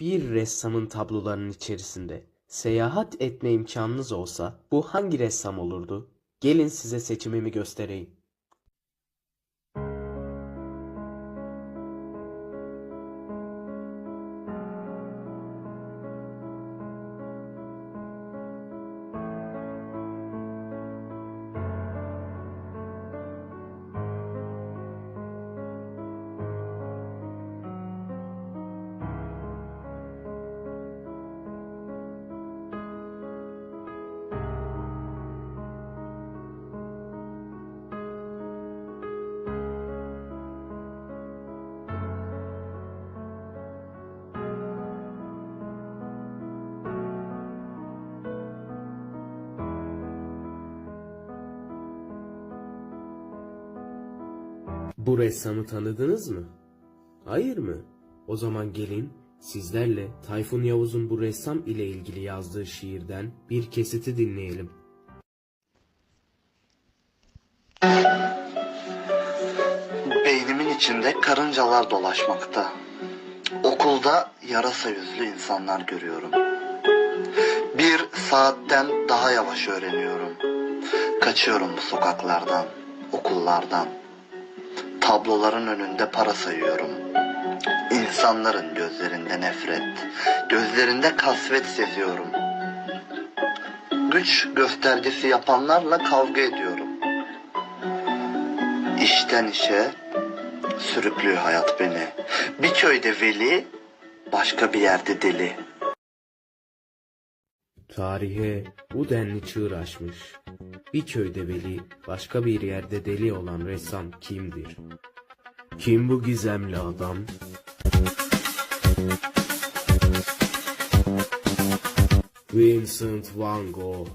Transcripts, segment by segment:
Bir ressamın tablolarının içerisinde seyahat etme imkanınız olsa bu hangi ressam olurdu? Gelin size seçimimi göstereyim. Bu ressamı tanıdınız mı? Hayır mı? O zaman gelin sizlerle Tayfun Yavuz'un bu ressam ile ilgili yazdığı şiirden bir kesiti dinleyelim. Beynimin içinde karıncalar dolaşmakta. Okulda yarasa yüzlü insanlar görüyorum. Bir saatten daha yavaş öğreniyorum. Kaçıyorum bu sokaklardan, okullardan. Tabloların önünde para sayıyorum. İnsanların gözlerinde nefret, gözlerinde kasvet seziyorum. Güç göstergesi yapanlarla kavga ediyorum. İşten işe sürüklüyor hayat beni. Bir köyde veli, başka bir yerde deli. Tarihe bu denli çığır açmış. Bir köyde veli, başka bir yerde deli olan ressam kimdir? Kim bu gizemli adam? Vincent van Gogh.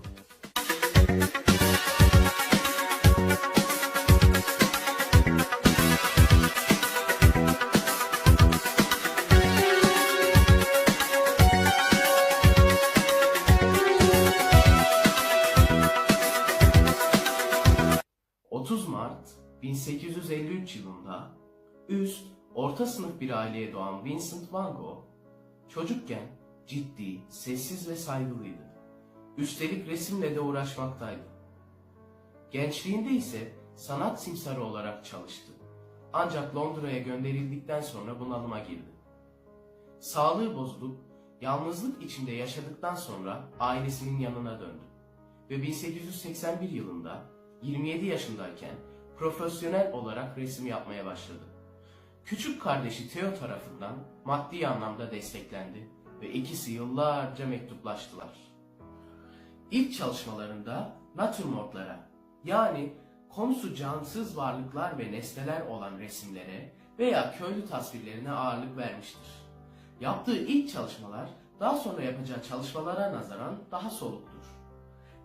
Sınıf bir aileye doğan Vincent van Gogh... ...çocukken ciddi, sessiz ve saygılıydı. Üstelik resimle de uğraşmaktaydı. Gençliğinde ise sanat simsarı olarak çalıştı. Ancak Londra'ya gönderildikten sonra bunalıma girdi. Sağlığı bozulup yalnızlık içinde yaşadıktan sonra ailesinin yanına döndü. Ve 1881 yılında 27 yaşındayken profesyonel olarak resim yapmaya başladı. Küçük kardeşi Theo tarafından maddi anlamda desteklendi ve ikisi yıllarca mektuplaştılar. İlk çalışmalarında natürmortlara yani konusu cansız varlıklar ve nesneler olan resimlere veya köylü tasvirlerine ağırlık vermiştir. Yaptığı ilk çalışmalar daha sonra yapacağı çalışmalara nazaran daha soluktur.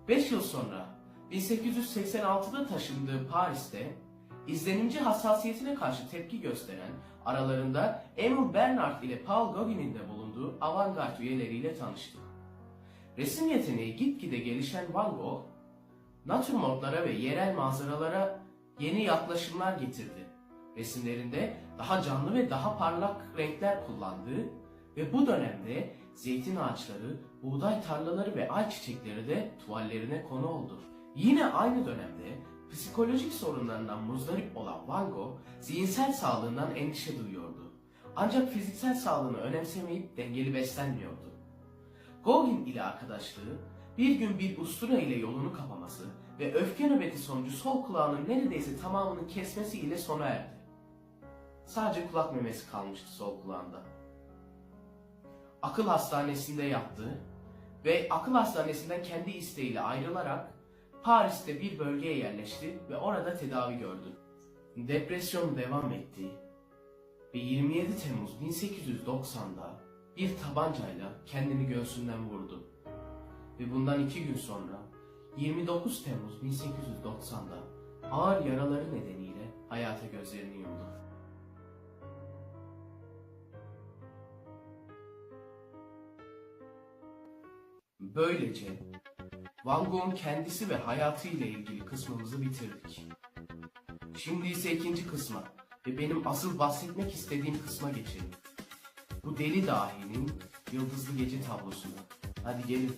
5 yıl sonra 1886'da taşındığı Paris'te izlenimci hassasiyetine karşı tepki gösteren aralarında Emil Bernard ile Paul Gauguin'in de bulunduğu avantgard üyeleriyle tanıştı. Resim yeteneği gitgide gelişen Van Gogh, natürmortlara ve yerel manzaralara yeni yaklaşımlar getirdi. Resimlerinde daha canlı ve daha parlak renkler kullandığı ve bu dönemde zeytin ağaçları, buğday tarlaları ve ayçiçekleri de tuvallerine konu oldu. Yine aynı dönemde psikolojik sorunlarından muzdarip olan Van Gogh, zihinsel sağlığından endişe duyuyordu. Ancak fiziksel sağlığını önemsemeyip dengeli beslenmiyordu. Gauguin ile arkadaşlığı, bir gün bir ustura ile yolunu kapaması ve öfke nöbeti sonucu sol kulağının neredeyse tamamını kesmesi ile sona erdi. Sadece kulak memesi kalmıştı sol kulağında. Akıl hastanesinde yattı ve akıl hastanesinden kendi isteğiyle ayrılarak Paris'te bir bölgeye yerleşti ve orada tedavi gördü. Depresyon devam etti ve 27 Temmuz 1890'da bir tabancayla kendini göğsünden vurdu. Ve bundan iki gün sonra 29 Temmuz 1890'da ağır yaraları nedeniyle hayata gözlerini yumdu. Böylece Van Gogh'un kendisi ve hayatı ile ilgili kısmımızı bitirdik. Şimdi ise ikinci kısma ve benim asıl bahsetmek istediğim kısma geçelim. bu deli dahinin yıldızlı gece tablosuna. Hadi gelin.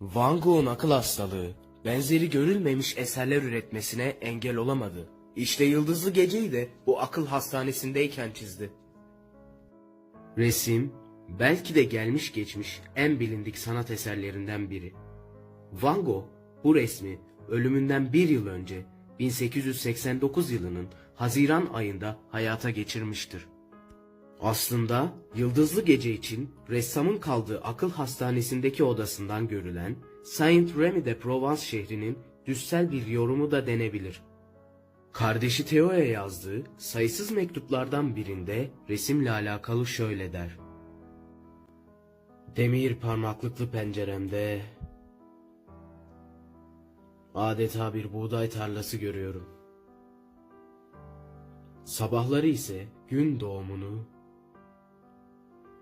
Van Gogh'un akıl hastalığı, benzeri görülmemiş eserler üretmesine engel olamadı. İşte Yıldızlı Gece'yi de bu akıl hastanesindeyken çizdi. Resim, belki de gelmiş geçmiş en bilindik sanat eserlerinden biri. Van Gogh bu resmi ölümünden bir yıl önce 1889 yılının Haziran ayında hayata geçirmiştir. Aslında Yıldızlı Gece için ressamın kaldığı akıl hastanesindeki odasından görülen Saint Remy de Provence şehrinin düssel bir yorumu da denebilir. Kardeşi Theo'ya yazdığı sayısız mektuplardan birinde resimle alakalı şöyle der. Demir parmaklıklı penceremde adeta bir buğday tarlası görüyorum. Sabahları ise gün doğumunu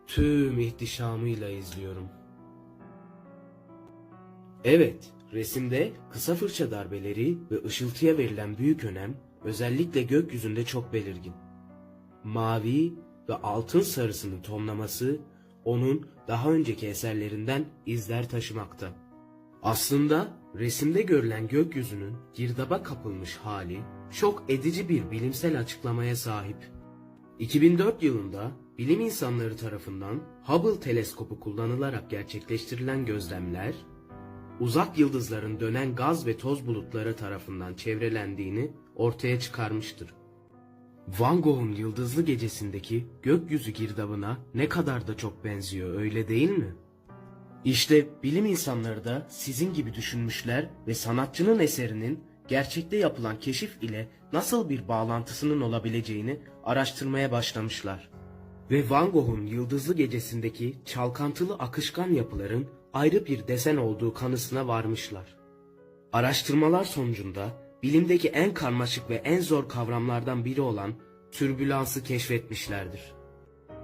tüm ihtişamıyla izliyorum. Evet, resimde kısa fırça darbeleri ve ışıltıya verilen büyük önem özellikle gökyüzünde çok belirgin. Mavi ve altın sarısının tonlaması onun daha önceki eserlerinden izler taşımakta. Aslında resimde görülen gökyüzünün girdaba kapılmış hali çok edici bir bilimsel açıklamaya sahip. 2004 yılında bilim insanları tarafından Hubble teleskopu kullanılarak gerçekleştirilen gözlemler, uzak yıldızların dönen gaz ve toz bulutları tarafından çevrelendiğini ortaya çıkarmıştır. Van Gogh'un Yıldızlı Gecesi'ndeki gökyüzü girdabına ne kadar da çok benziyor öyle değil mi? İşte bilim insanları da sizin gibi düşünmüşler ve sanatçının eserinin gerçekte yapılan keşif ile nasıl bir bağlantısının olabileceğini araştırmaya başlamışlar. Ve Van Gogh'un Yıldızlı Gecesi'ndeki çalkantılı akışkan yapıların ayrı bir desen olduğu kanısına varmışlar. Araştırmalar sonucunda bilimdeki en karmaşık ve en zor kavramlardan biri olan türbülansı keşfetmişlerdir.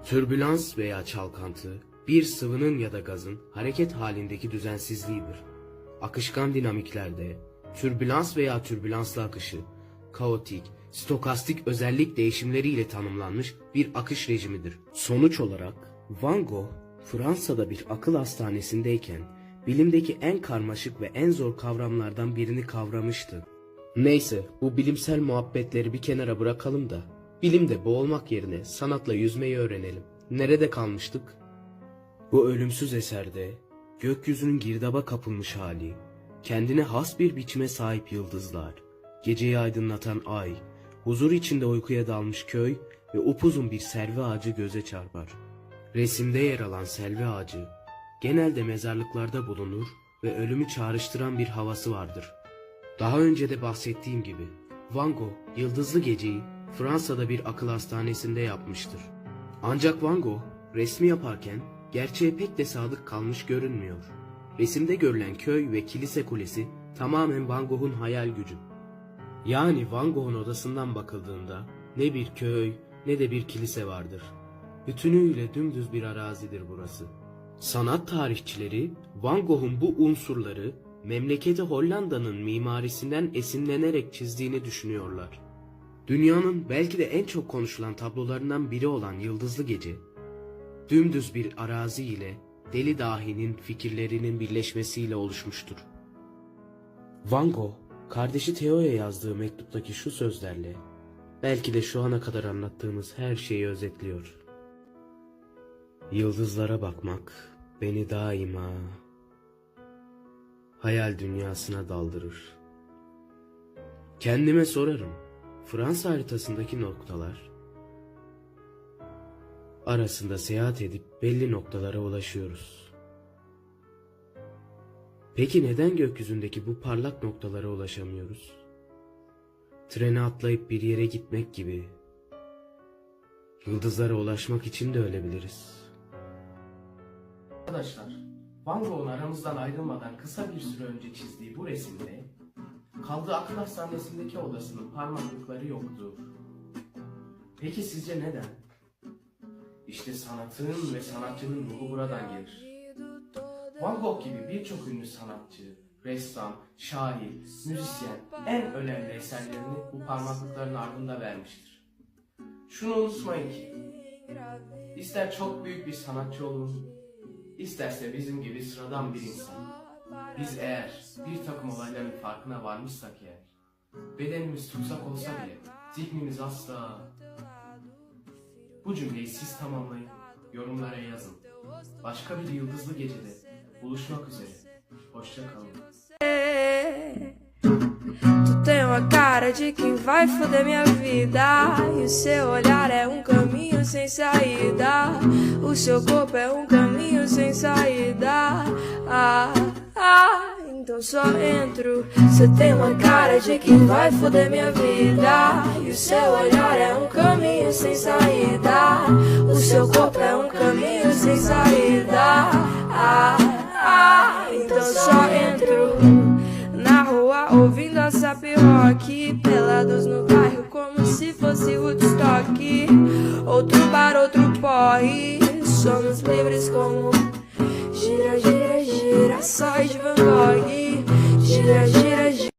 Türbülans veya çalkantı bir sıvının ya da gazın hareket halindeki düzensizliğidir. Akışkan dinamiklerde türbülans veya türbülanslı akışı kaotik, stokastik özellik değişimleriyle tanımlanmış bir akış rejimidir. Sonuç olarak Van Gogh Fransa'da bir akıl hastanesindeyken bilimdeki en karmaşık ve en zor kavramlardan birini kavramıştı. Neyse bu bilimsel muhabbetleri bir kenara bırakalım da bilimde boğulmak yerine sanatla yüzmeyi öğrenelim. Nerede kalmıştık? Bu ölümsüz eserde gökyüzünün girdaba kapılmış hali, kendine has bir biçime sahip yıldızlar, geceyi aydınlatan ay, huzur içinde uykuya dalmış köy ve upuzun bir selvi ağacı göze çarpar. Resimde yer alan selvi ağacı genelde mezarlıklarda bulunur ve ölümü çağrıştıran bir havası vardır. Daha önce de bahsettiğim gibi Van Gogh Yıldızlı Geceyi Fransa'da bir akıl hastanesinde yapmıştır. Ancak Van Gogh resmi yaparken gerçeğe pek de sadık kalmış görünmüyor. Resimde görülen köy ve kilise kulesi tamamen Van Gogh'un hayal gücü. Yani Van Gogh'un odasından bakıldığında ne bir köy ne de bir kilise vardır. Bütünüyle dümdüz bir arazidir burası. Sanat tarihçileri Van Gogh'un bu unsurları memleketi Hollanda'nın mimarisinden esinlenerek çizdiğini düşünüyorlar. Dünyanın belki de en çok konuşulan tablolarından biri olan Yıldızlı Gece, dümdüz bir arazi ile deli dahinin fikirlerinin birleşmesiyle oluşmuştur. Van Gogh, kardeşi Theo'ya yazdığı mektuptaki şu sözlerle belki de şu ana kadar anlattığımız her şeyi özetliyor. Yıldızlara bakmak beni daima hayal dünyasına daldırır. Kendime sorarım, Fransa haritasındaki noktalar arasında seyahat edip belli noktalara ulaşıyoruz. Peki neden gökyüzündeki bu parlak noktalara ulaşamıyoruz? Trene atlayıp bir yere gitmek gibi. Yıldızlara ulaşmak için de ölebiliriz. Arkadaşlar, Van Gogh'un aramızdan ayrılmadan kısa bir süre önce çizdiği bu resimde kaldığı akıl hastanesindeki odasının parmaklıkları yoktu. Peki sizce neden? İşte sanatın ve sanatçının ruhu buradan gelir. Van Gogh gibi birçok ünlü sanatçı, ressam, şair, müzisyen en önemli eserlerini bu parmaklıkların ardında vermiştir. Şunu unutmayın ki, ister çok büyük bir sanatçı olun, isterse bizim gibi sıradan bir insan. Biz eğer bir takım olayların farkına varmışsak eğer, bedenimiz tutsak olsa bile zihnimiz asla... Bu cümleyi siz tamamlayın, yorumlara yazın. Başka bir yıldızlı gecede buluşmak üzere. Hoşça kalın. Tem uma cara de quem vai foder minha vida. E o seu olhar é um caminho sem saída. O seu corpo é um caminho sem saída. Ah, ah, então só entro. Você tem uma cara de quem vai foder minha vida. E o seu olhar é um caminho sem saída. O seu corpo é um caminho sem saída. Ah, rock, pelados no bairro como se fosse Woodstock. Outro bar, outro porre, somos livres como gira, gira, gira girações de Van Gogh. Gira, gira.